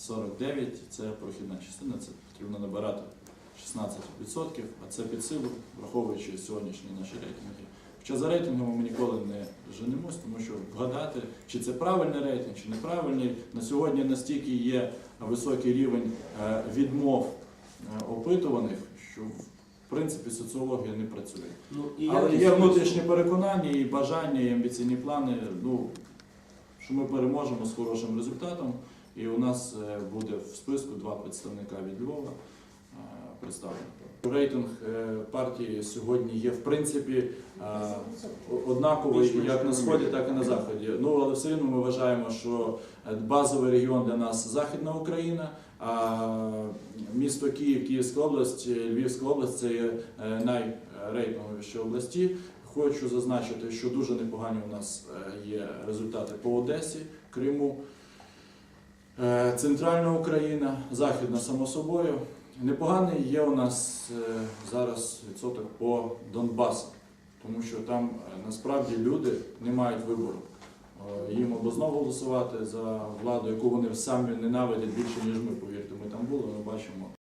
49 це прохідна частина, це потрібно набирати 16%, а це під силу, враховуючи сьогоднішні наші рейтинги. Хоча за рейтингами ми ніколи не женемось, тому що вгадати, чи це правильний рейтинг, чи неправильний. На сьогодні настільки є високий рівень е, відмов е, опитуваних, що в принципі соціологія не працює. Ну, і Але є внутрішні переконання і бажання, і амбіційні плани, ну, що ми переможемо з хорошим результатом. І у нас е, буде в списку два представника від Львова е, представлені. Рейтинг е, партії сьогодні є в принципі однаковий як на сході, так і на заході. Ну але все одно ми вважаємо, що базовий регіон для нас Західна Україна, а місто Київ, Київська область, Львівська область це є найрейтинговіші області. Хочу зазначити, що дуже непогані у нас є результати по Одесі, Криму, Центральна Україна, Західна, само собою. Непоганий є у нас е, зараз відсоток по Донбасу, тому що там е, насправді люди не мають вибору. Е, Їм або знову голосувати за владу, яку вони самі ненавидять більше, ніж ми, повірте. Ми там були, ми бачимо.